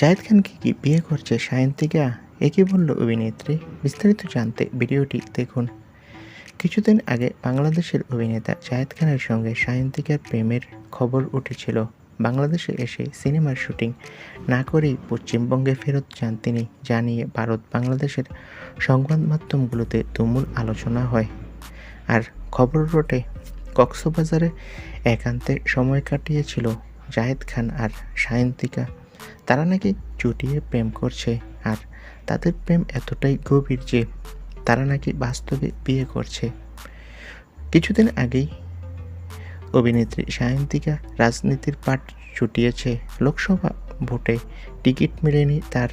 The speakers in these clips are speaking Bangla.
জায়েদ খানকে কি বিয়ে করছে? সায়ন্তিকা একই বলল অভিনেত্রী? বিস্তারিত জানতে ভিডিওটি দেখুন। কিছুদিন আগে বাংলাদেশের অভিনেতা জায়েদ খানের সঙ্গে সায়ন্তিকার প্রেমের খবর উঠেছিল। বাংলাদেশে এসে সিনেমার শুটিং না করেই পশ্চিমবঙ্গে ফেরত যান তিনি, জানিয়ে ভারত বাংলাদেশের সংবাদ মাধ্যমগুলোতে তুমুল আলোচনা হয়। আর খবর রটে, কক্সবাজারে একান্তে সময় কাটিয়েছিল জায়েদ খান আর সায়ন্তিকা। তারা নাকি চুটিয়ে প্রেম করছে আর তাদের প্রেম এতটাই গভীর যে তারা নাকি বাস্তবে বিয়ে করছে। কিছুদিন আগেই অভিনেত্রী সায়ন্তিকা রাজনীতির পাট ছুটিয়েছে লোকসভা ভোটে টিকিট মেলেনি তার।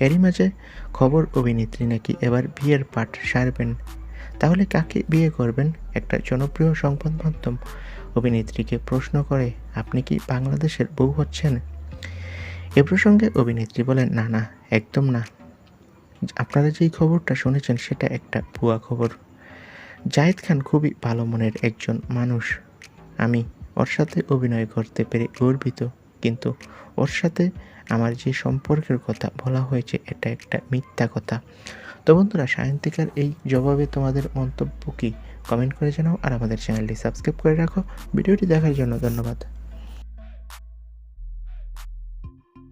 এরই মাঝে খবর, অভিনেত্রী নাকি এবার বিয়ের পাট সারবেন। তাহলে কাকে বিয়ে করবেন? একটা জনপ্রিয় সংবাদ মাধ্যম অভিনেত্রীকে প্রশ্ন করে, আপনি কি বাংলাদেশের বউ হচ্ছেন? এ প্রসঙ্গে অভিনেত্রী বলেন, না না, একদম না। আপনারা যেই খবরটা শুনেছেন, সেটা একটা ভুয়া খবর। জায়েদ খান খুবই ভালো মনের একজন মানুষ। আমি ওর সাথে অভিনয় করতে পেরে গর্বিত, কিন্তু ওর সাথে আমার যে সম্পর্কের কথা বলা হয়েছে, এটা একটা মিথ্যা কথা। তো বন্ধুরা, সায়ন্তিকার এই জবাবে তোমাদের মন্তব্য কি? কমেন্ট করে জানাও আর আমাদের চ্যানেলটি সাবস্ক্রাইব করে রাখো। ভিডিওটি দেখার জন্য ধন্যবাদ।